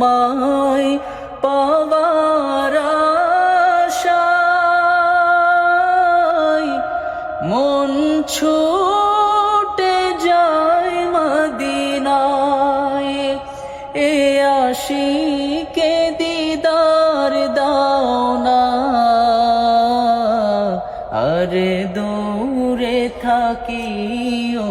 তোমায় পাওয়ার আশায় মন ছুটে যায় মদিনায়। এ আশিকে দিদার দাও না আরে দূরে থাকিও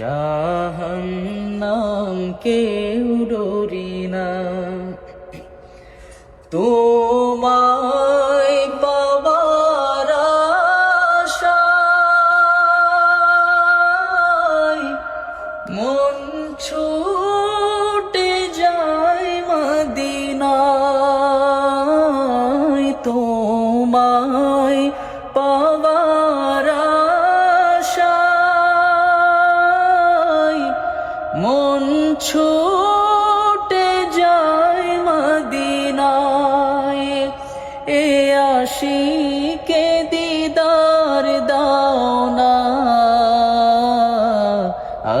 জাহান্নাম কেউ ডরি না। তোমায় পাওয়ার আশায় মন ছুটে যায় মদিনায় তোমায় মন ছোটে যায় মদিনায়। এ আশিকে দিদার দাও না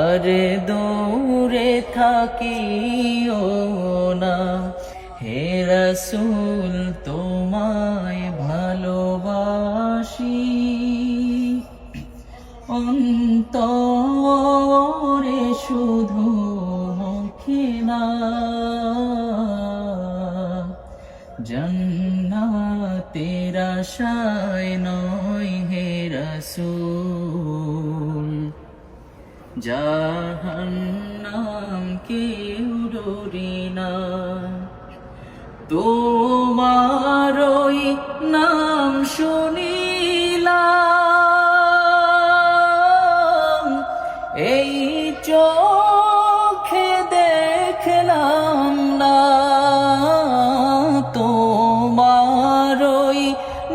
আরে দূরে থাকিও না। হে রসুল, তোমায় ভালোবাসি। অন্তরে শুধু মুখে না জন্নাতের আশায় নয় হে রসুল। জাহান্নাম কেউ ডরি না। তোমারই নাম শুনিলাম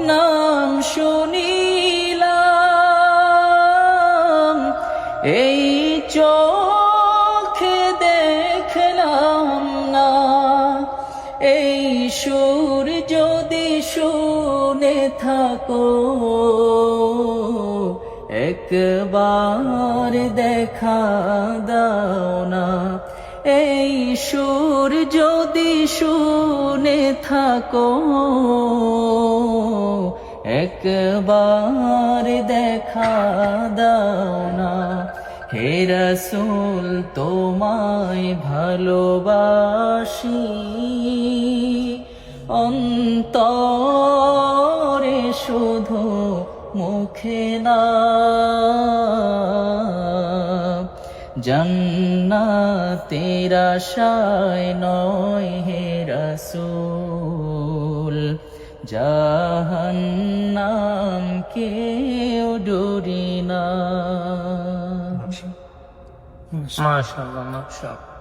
নাম শুনিলাম, এই চোখে দেখলাম না। এই সুর যদি শুনে থাকো, একবার দেখা দাও না। এই সুর যদি শুনে থাকো, একবার দেখা দাও না। হে রসুল, তোমায় ভালোবাসি। অন্তরে শুধু মুখে না। জন্নাতের আশায় নয় হে রসুল। জাহান্নাম কেউ ডরি না। মাশাআল্লাহ মাশাআল্লাহ।